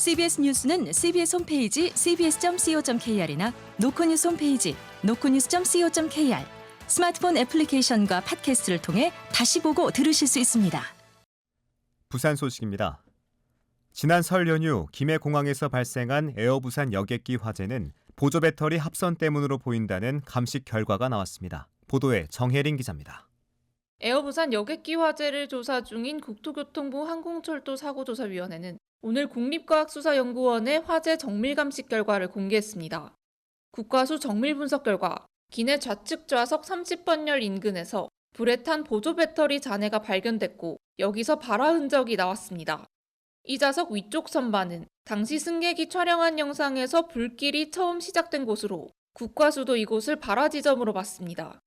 CBS 뉴스는 CBS 홈페이지 cbs.co.kr이나 노코뉴스 홈페이지 노코뉴스.co.kr 스마트폰 애플리케이션과 팟캐스트를 통해 다시 보고 들으실 수 있습니다. 부산 소식입니다. 지난 설 연휴 김해 공항에서 발생한 에어부산 여객기 화재는 보조 배터리 합선 때문으로 보인다는 감식 결과가 나왔습니다. 보도에 정혜린 기자입니다. 에어부산 여객기 화재를 조사 중인 국토교통부 항공철도 사고조사위원회는 오늘 국립과학수사연구원의 화재 정밀 감식 결과를 공개했습니다. 국과수 정밀 분석 결과 기내 좌측 좌석 30번열 인근에서 불에 탄 보조 배터리 잔해가 발견됐고 여기서 발화 흔적이 나왔습니다. 이 좌석 위쪽 선반은 당시 승객이 촬영한 영상에서 불길이 처음 시작된 곳으로 국과수도 이곳을 발화 지점으로 봤습니다.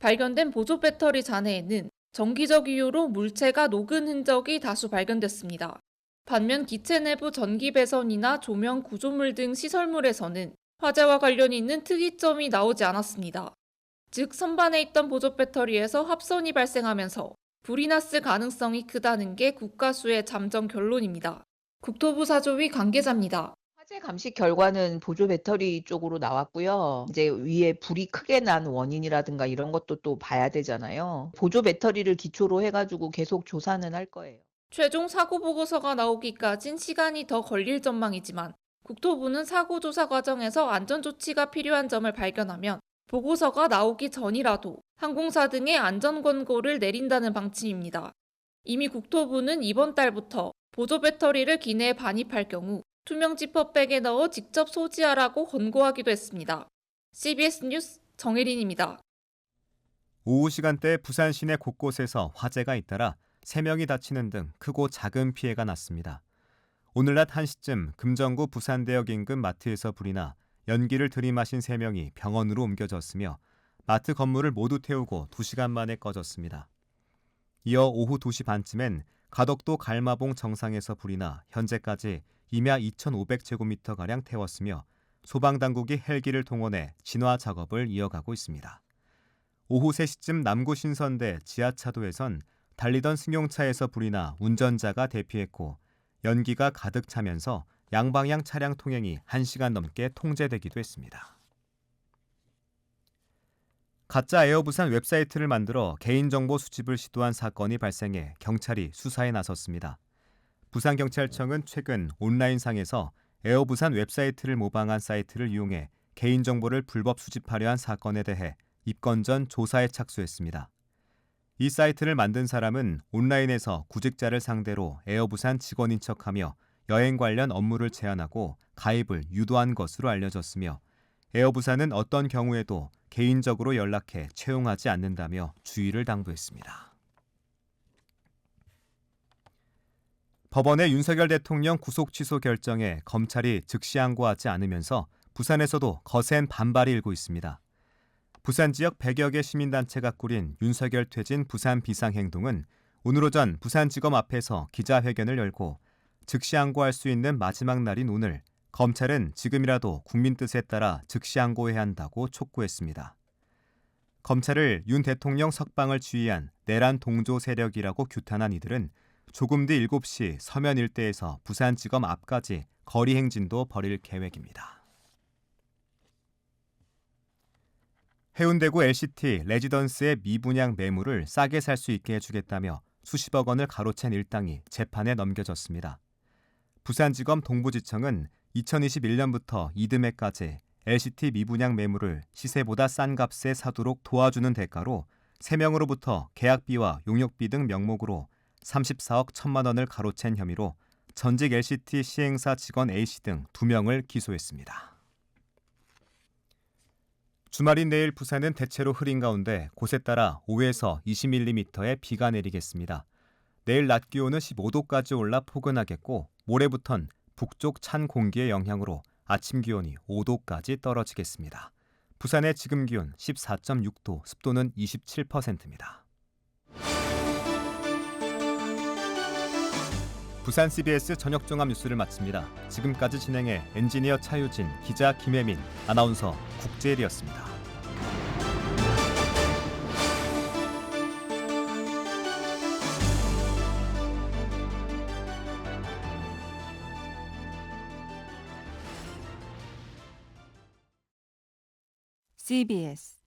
발견된 보조 배터리 잔해에는 정기적 이유로 물체가 녹은 흔적이 다수 발견됐습니다. 반면 기체 내부 전기 배선이나 조명 구조물 등 시설물에서는 화재와 관련이 있는 특이점이 나오지 않았습니다. 즉 선반에 있던 보조 배터리에서 합선이 발생하면서 불이 났을 가능성이 크다는 게 국가수의 잠정 결론입니다. 국토부 사조위 관계자입니다. 화재 감식 결과는 보조 배터리 쪽으로 나왔고요. 이제 위에 불이 크게 난 원인이라든가 이런 것도 또 봐야 되잖아요. 보조 배터리를 기초로 해가지고 계속 조사는 할 거예요. 최종 사고 보고서가 나오기까진 시간이 더 걸릴 전망이지만 국토부는 사고 조사 과정에서 안전 조치가 필요한 점을 발견하면 보고서가 나오기 전이라도 항공사 등의 안전 권고를 내린다는 방침입니다. 이미 국토부는 이번 달부터 보조 배터리를 기내에 반입할 경우 투명 지퍼백에 넣어 직접 소지하라고 권고하기도 했습니다. CBS 뉴스 정혜린입니다. 오후 시간대 부산 시내 곳곳에서 화재가 잇따라 3명이 다치는 등 크고 작은 피해가 났습니다. 오늘 낮 1시쯤 금정구 부산대역 인근 마트에서 불이 나 연기를 들이마신 3명이 병원으로 옮겨졌으며 마트 건물을 모두 태우고 2시간 만에 꺼졌습니다. 이어 오후 2시 반쯤엔 가덕도 갈마봉 정상에서 불이 나 현재까지 임야 2,500제곱미터가량 태웠으며 소방당국이 헬기를 동원해 진화 작업을 이어가고 있습니다. 오후 3시쯤 남구 신선대 지하차도에선 달리던 승용차에서 불이 나 운전자가 대피했고 연기가 가득 차면서 양방향 차량 통행이 1시간 넘게 통제되기도 했습니다. 가짜 에어부산 웹사이트를 만들어 개인정보 수집을 시도한 사건이 발생해 경찰이 수사에 나섰습니다. 부산경찰청은 최근 온라인상에서 에어부산 웹사이트를 모방한 사이트를 이용해 개인정보를 불법 수집하려 한 사건에 대해 입건 전 조사에 착수했습니다. 이 사이트를 만든 사람은 온라인에서 구직자를 상대로 에어부산 직원인 척하며 여행 관련 업무를 제안하고 가입을 유도한 것으로 알려졌으며 에어부산은 어떤 경우에도 개인적으로 연락해 채용하지 않는다며 주의를 당부했습니다. 법원의 윤석열 대통령 구속 취소 결정에 검찰이 즉시 항고하지 않으면서 부산에서도 거센 반발이 일고 있습니다. 부산 지역 100여 개 시민단체가 꾸린 윤석열 퇴진 부산 비상행동은 오늘 오전 부산지검 앞에서 기자회견을 열고 즉시 항고할 수 있는 마지막 날인 오늘 검찰은 지금이라도 국민 뜻에 따라 즉시 항고해야 한다고 촉구했습니다. 검찰을 윤 대통령 석방을 지휘한 내란 동조 세력이라고 규탄한 이들은 조금 뒤 7시 서면 일대에서 부산지검 앞까지 거리 행진도 벌일 계획입니다. 해운대구 LCT 레지던스의 미분양 매물을 싸게 살 수 있게 해주겠다며 수십억 원을 가로챈 일당이 재판에 넘겨졌습니다. 부산지검 동부지청은 2021년부터 이듬해까지 LCT 미분양 매물을 시세보다 싼 값에 사도록 도와주는 대가로 3명으로부터 계약비와 용역비 등 명목으로 34억 1천만 원을 가로챈 혐의로 전직 LCT 시행사 직원 A씨 등 2명을 기소했습니다. 주말인 내일 부산은 대체로 흐린 가운데 곳에 따라 5에서 20mm의 비가 내리겠습니다. 내일 낮 기온은 15도까지 올라 포근하겠고 모레부턴 북쪽 찬 공기의 영향으로 아침 기온이 5도까지 떨어지겠습니다. 부산의 지금 기온 14.6도, 습도는 27%입니다. 부산 CBS 저녁 종합 뉴스를 마칩니다. 지금까지 진행해 엔지니어 차유진, 기자 김혜민, 아나운서 국재일이었습니다. CBS